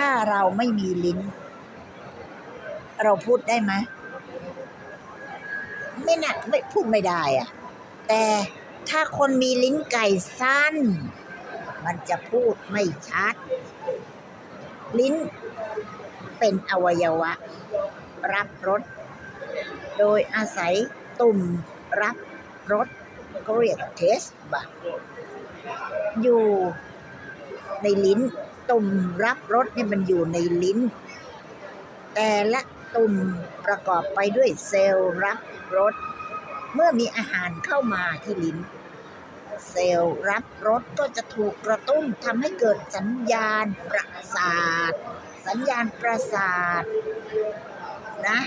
ถ้าเราไม่มีลิ้น เราพูดได้ไหมไม่น่ะไม่พูดไม่ได้อะแต่ถ้าคนมีลิ้นไก่สั้น มันจะพูดไม่ชัด ลิ้นเป็นอวัยวะ รับรสโดยอาศัยตุ่มรับรสก็เรียกเทสบัตอยู่ในลิ้น ตุ่มรับรสเนี่ยมันอยู่ในลิ้น แต่ละตุ่มประกอบไปด้วยเซลล์รับรสเมื่อมีอาหารเข้ามาที่ลิ้น เซลล์รับรสก็จะถูกกระตุ้นทำให้เกิดสัญญาณประสาท สัญญาณประสาทนะ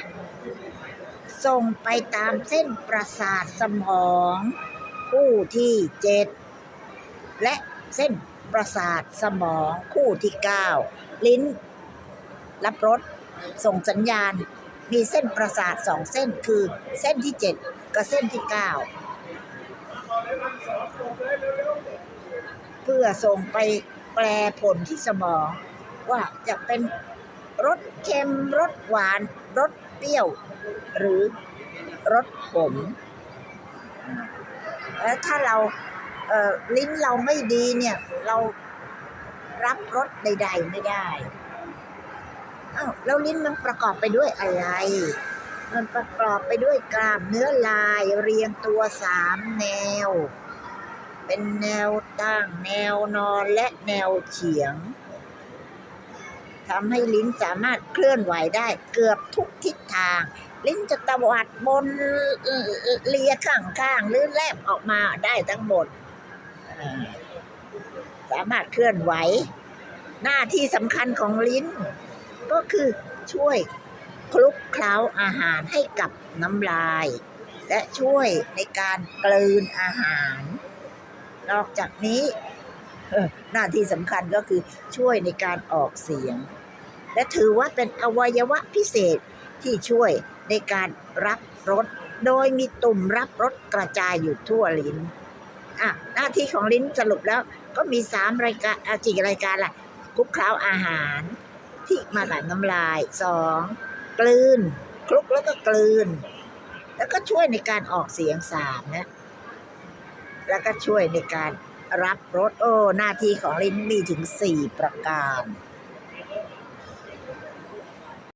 ส่งไปตามเส้นประสาทสมอง คู่ที่เจ็ดและเส้น ประสาทสมองคู่ที่เก้าลิ้น รับรสส่งสัญญาณ มีเส้นประสาทสองเส้นคือเส้นที่เจ็ดกับเส้นที่เก้าเพื่อส่งไปแปลผลที่สมอง ว่าจะเป็นรสเค็มรสหวานรสเปรี้ยว หรือรสขมแล้วถ้าเรา ลิ้นเราไม่ดีเนี่ยเรารับรสใด ๆ ไม่ได้อ้าวแล้วลิ้นมันประกอบไปด้วยอะไร มันประกอบไปด้วยกล้ามเนื้อลายเรียงตัวสามแนว เป็นแนวตั้งแนวนอนและแนวเฉียงทำให้ลิ้นสามารถเคลื่อนไหวได้เกือบทุกทิศทาง ลิ้นจะตวัดบนเลียข้างๆหรือแลบออกมาได้ทั้งหมด สามารถเคลื่อนไหว หน้าที่สำคัญของลิ้น ก็คือช่วยคลุกเคล้าอาหารให้กับน้ำลาย และช่วยในการกลืนอาหาร นอกจากนี้ หน้าที่สำคัญก็คือช่วยในการออกเสียง และถือว่าเป็นอวัยวะพิเศษที่ช่วยในการรับรสโดยมีตุ่มรับรสกระจายอยู่ทั่วลิ้น อะหน้าที่ของลิ้นสรุปแล้วก็มีสามรายการอะกี่รายการล่ะคลุกเคล้าอาหาร ที่มากับน้ำลายสองกลืนคลุกแล้วก็กลืน แล้วก็ช่วยในการออกเสียงสามนะแล้วก็ช่วยในการรับรสโอ้หน้าที่ของลิ้นมีถึงสี่ประการ